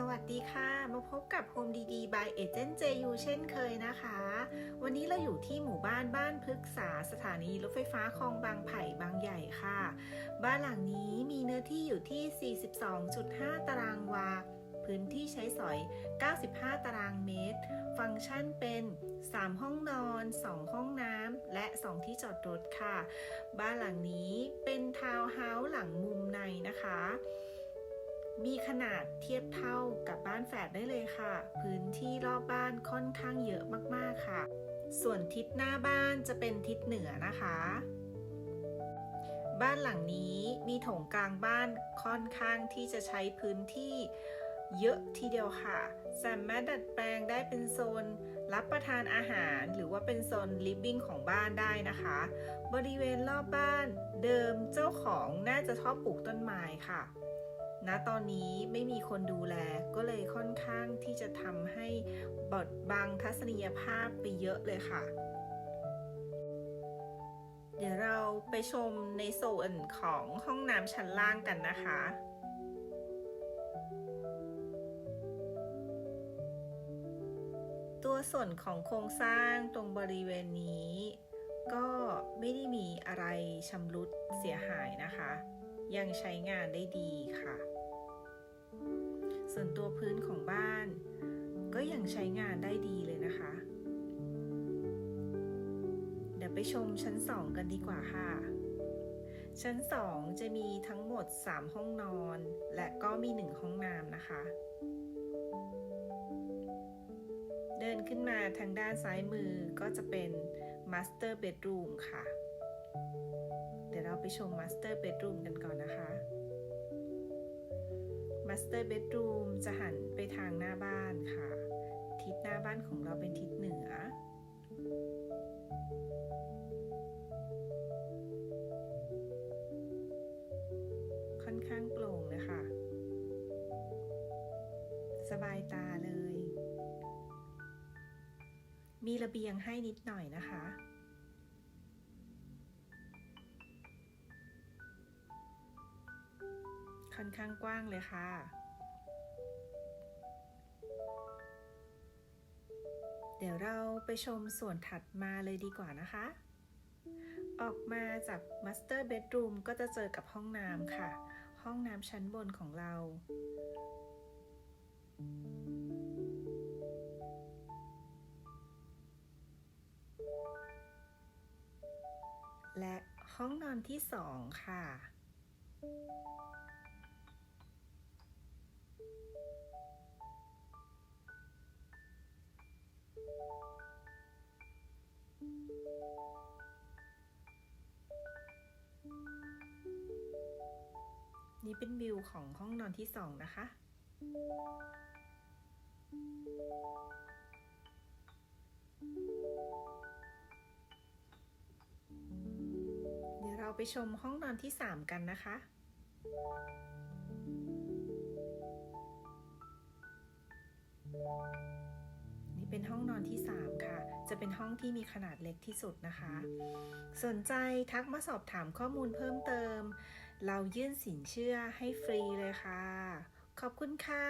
สวัสดีค่ะ มาพบกับ Home ดีๆ by Agent JU เช่นเคยนะคะ วันนี้เราอยู่ที่หมู่บ้านบ้านพฤกษาสถานีรถไฟฟ้าคลองบางไผ่บางใหญ่ค่ะ บ้านหลังนี้มีเนื้อที่อยู่ที่ 42.5 ตารางวา พื้นที่ใช้สอย 95 ตารางเมตร ฟังก์ชันเป็น 3 ห้องนอน 2 ห้องน้ำ และ 2 ที่จอดรถค่ะ บ้านหลังนี้เป็นทาวน์เฮาส์หลังมุมในนะคะ มีขนาดเทียบเท่ากับบ้านแฝดได้เลยค่ะ พื้นที่รอบบ้านค่อนข้างเยอะมากๆค่ะ ส่วนทิศหน้าบ้านจะเป็นทิศเหนือนะคะ บ้านหลังนี้มีโถงกลางบ้านค่อนข้างที่จะใช้พื้นที่เยอะทีเดียวค่ะ สามารถดัดแปลงได้เป็นโซน รับประทานอาหารหรือว่าเป็นโซนลิฟวิ่งของบ้านได้นะคะ บริเวณรอบบ้านเดิมเจ้าของน่าจะชอบปลูกต้นไม้ค่ะ ณตอนนี้ไม่มีคนดูแลก็เลยค่อนข้างที่จะทำให้บดบังทัศนียภาพไปเยอะเลยค่ะ เดี๋ยวเราไปชมในโซนของห้องน้ำชั้นล่างกันนะคะตัวส่วนของโครงสร้างตรงบริเวณนี้ ก็ไม่ได้มีอะไรชำรุดเสียหายนะคะ ยังใช้งานได้ดีค่ะ ส่วนตัวพื้นของบ้าน ก็ยังใช้งานได้ดีเลยนะคะ เดี๋ยวไปชมชั้น 2 กันดีกว่าค่ะ ชั้น 2 จะมีทั้งหมด 3 ห้องนอน และก็มี 1 ห้องน้ำนะคะ เดินขึ้นมาทางด้านซ้ายมือก็จะเป็น Master Bedroom ค่ะ ชม Master Bedroom กันก่อนนะคะ Master Bedroom จะหันไปทางหน้าบ้านค่ะ ทิศหน้าบ้านของเราเป็นทิศเหนือ ค่อนข้างโปร่งเลยค่ะ สบายตาเลย มีระเบียงให้นิดหน่อยนะคะ อนข้างกว้างเลยค่ะ เดี๋ยวเราไปชมส่วนถัดมาเลยดีกว่านะคะ ออกมาจาก Master Bedroom ก็จะเจอกับห้องน้ำค่ะ ห้องน้ำชั้นบนของเราและห้องนอนที่สองค่ะ เป็นวิวของห้องนอนที่สองนะคะ เดี๋ยวเราไปชมห้องนอนที่3กันนะคะนี่เป็นห้องนอนที่ 3 ค่ะ จะเป็นห้องที่มีขนาดเล็กที่สุดนะคะ สนใจทักมาสอบถามข้อมูลเพิ่มเติม เรายื่นสินเชื่อให้ฟรีเลยค่ะ ขอบคุณค่ะ